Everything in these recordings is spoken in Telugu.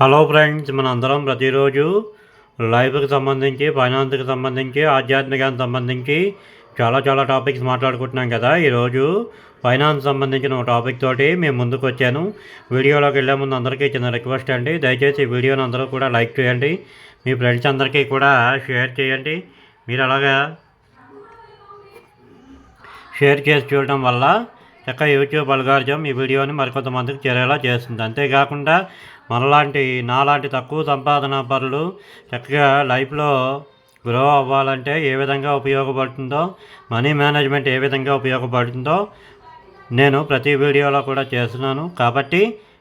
హలో ఫ్రెండ్స్ మనందరం ప్రతిరోజు లైఫ్కి సంబంధించి ఫైనాన్స్కి సంబంధించి ఆధ్యాత్మికానికి సంబంధించి చాలా చాలా టాపిక్స్ మాట్లాడుకుంటున్నాం కదా. ఈరోజు ఫైనాన్స్ సంబంధించిన ఒక టాపిక్ తోటి మేము ముందుకు వచ్చాను వీడియోలోకి వెళ్ళే ముందు అందరికీ చిన్న రిక్వెస్ట్ అండి. దయచేసి ఈ వీడియోని అందరూ కూడా లైక్ చేయండి. మీ ఫ్రెండ్స్ అందరికీ కూడా షేర్ చేయండి. మీరు అలాగా షేర్ చేసి చూడడం వల్ల చక్క యూట్యూబ్ అల్గారిజం ఈ వీడియోని మరికొంతమందికి చేరేలా చేస్తుంది. అంతేకాకుండా మనలాంటి నాలాంటి తక్కువ సంపాదన పనులు చక్కగా లైఫ్లో గ్రో అవ్వాలంటే ఏ విధంగా ఉపయోగపడుతుందో మనీ మేనేజ్మెంట్ ఏ విధంగా ఉపయోగపడుతుందో నేను ప్రతి వీడియోలో కూడా చేస్తున్నాను. కాబట్టి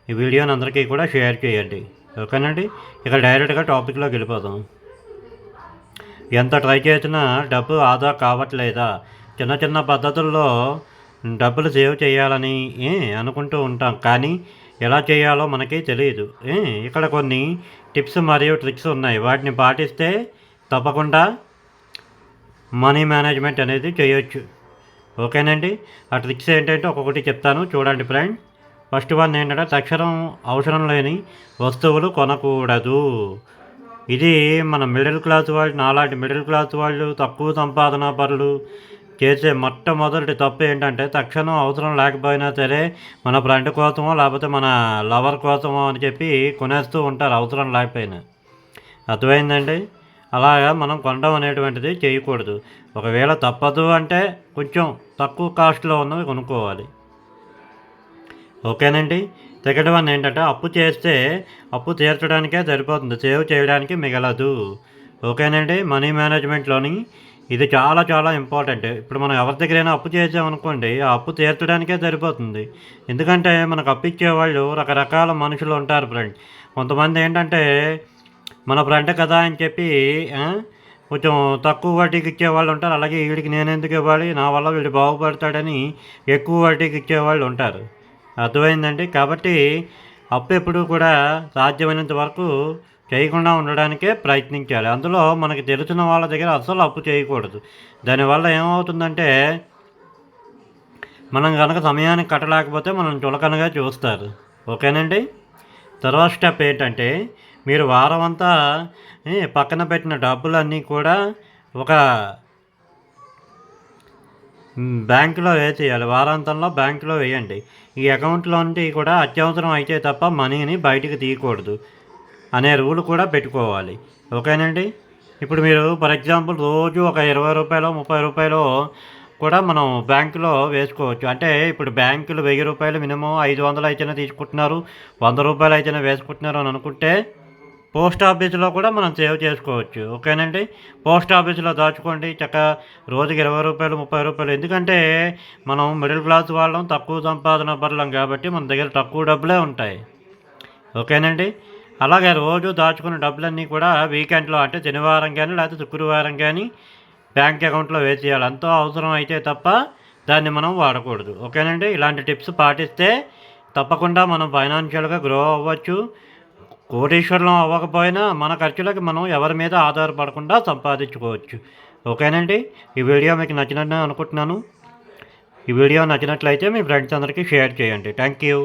ఈ వీడియోని అందరికీ కూడా షేర్ చేయండి. ఓకేనండి? ఇక డైరెక్ట్గా టాపిక్లోకి వెళ్ళిపోదాం. ఎంత ట్రై చేసినా డబ్బు ఆదా కావట్లేదా? చిన్న చిన్న పద్ధతుల్లో డబ్బులు సేవ్ చేయాలని ఏ, అనుకుంటూ ఉంటాం. కానీ ఎలా చేయాలో మనకి తెలియదు. ఏ, ఇక్కడ కొన్ని టిప్స్ మరియు ట్రిక్స్ ఉన్నాయి. వాటిని పాటిస్తే తప్పకుండా మనీ మేనేజ్మెంట్ అనేది చేయొచ్చు. ఓకేనండి? ఆ ట్రిక్స్ ఏంటంటే ఒక్కొక్కటి చెప్తాను. చూడండి ఫ్రెండ్. ఫస్ట్ వన్ ఏంటంటే తక్షణం అవసరం లేని వస్తువులు కొనకూడదు. ఇది మన మిడిల్ క్లాస్ వాళ్ళు నాలాంటి మిడిల్ క్లాస్ వాళ్ళు తక్కువ సంపాదన పరులు చేసే మొట్టమొదటి తప్పు ఏంటంటే తక్షణం అవసరం లేకపోయినా సరే మన ఫ్రెండ్ కోసమో లేకపోతే మన లవర్ కోసమో అని చెప్పి కొనేస్తూ ఉంటారు అవసరం లేకపోయినా. అర్థమైందండి? అలాగా మనం కొనడం అనేటువంటిది చేయకూడదు. ఒకవేళ తప్పదు అంటే కొంచెం తక్కువ కాస్ట్లో ఉన్నవి కొనుక్కోవాలి. ఓకేనండి? సెకండ్ వన్ ఏంటంటే అప్పు చేస్తే అప్పు తీర్చడానికే సరిపోతుంది. సేవ్ చేయడానికి మిగలదు. ఓకేనండి? మనీ మేనేజ్మెంట్లోని ఇది చాలా చాలా ఇంపార్టెంట్ ఇప్పుడు మనం ఎవరి దగ్గరైనా అప్పు చేసామనుకోండి ఆ అప్పు తీర్చడానికే సరిపోతుంది. ఎందుకంటే మనకు అప్పు ఇచ్చేవాళ్ళు రకరకాల మనుషులు ఉంటారు ఫ్రెండ్ కొంతమంది ఏంటంటే మన ఫ్రెండ్ కదా అని చెప్పి కొంచెం తక్కువ వడ్డీకి ఇచ్చేవాళ్ళు ఉంటారు. అలాగే వీడికి నేను ఎందుకు ఇవ్వాలి? నా వల్ల వీడు బాగుపడతాడని ఎక్కువ వడ్డీకి ఇచ్చేవాళ్ళు ఉంటారు. అర్థమైందండి? కాబట్టి అప్పు ఎప్పుడు కూడా సాధ్యమైనంత వరకు చేయకుండా ఉండడానికే ప్రయత్నించాలి. అందులో మనకి తెలిసిన వాళ్ళ దగ్గర అస్సలు అప్పు చేయకూడదు. దానివల్ల ఏమవుతుందంటే మనం కనుక సమయానికి కట్టలేకపోతే మనం చులకనగా చూస్తారు. ఓకేనండి? తర్వాత స్టెప్ ఏంటంటే మీరు వారం అంతా పక్కన పెట్టిన డబ్బులన్నీ కూడా ఒక బ్యాంకులో వేసేయాలి. వారాంతంలో బ్యాంకులో వేయండి. ఈ అకౌంట్లో కూడా అత్యవసరం అయితే తప్ప మనీని బయటికి తీయకూడదు. అనే రూల్ కూడా పెట్టుకోవాలి. ఓకేనండి? ఇప్పుడు మీరు ఫర్ ఎగ్జాంపుల్ రోజు ఒక ఇరవై రూపాయలు ముప్పై రూపాయలు కూడా మనం బ్యాంకులో వేసుకోవచ్చు. అంటే ఇప్పుడు బ్యాంకులు వెయ్యి రూపాయలు మినిమం ఐదు వందలు అయితేనే తీసుకుంటున్నారు వంద రూపాయలు అయితేనే వేసుకుంటున్నారు అని అనుకుంటే పోస్ట్ ఆఫీస్లో కూడా మనం సేవ్ చేసుకోవచ్చు. ఓకేనండి? పోస్ట్ ఆఫీస్లో దాచుకోండి. చక్క రోజుకి ఇరవై రూపాయలు ముప్పై రూపాయలు. ఎందుకంటే మనం మిడిల్ క్లాస్ వాళ్ళం తక్కువ సంపాదన పడలేం కాబట్టి మన దగ్గర తక్కువ డబ్బులే ఉంటాయి. ఓకేనండి? అలాగే రోజు దాచుకున్న డబ్బులన్నీ కూడా వీకెండ్లో అంటే శనివారం కానీ లేకపోతే శుక్రవారం కానీ బ్యాంక్ అకౌంట్లో వేసేయాలి ఎంతో అవసరం అయితే తప్ప దాన్ని మనం వాడకూడదు. ఓకేనండి? ఇలాంటి టిప్స్ పాటిస్తే తప్పకుండా మనం ఫైనాన్షియల్గా గ్రో అవ్వచ్చు. కోటీశ్వరం అవ్వకపోయినా మన ఖర్చులకు మనం ఎవరి మీద ఆధారపడకుండా సంపాదించుకోవచ్చు. ఓకేనండి? ఈ వీడియో మీకు నచ్చినట్టు అనుకుంటున్నాను. ఈ వీడియో నచ్చినట్లయితే మీ ఫ్రెండ్స్ అందరికీ షేర్ చేయండి. Thank you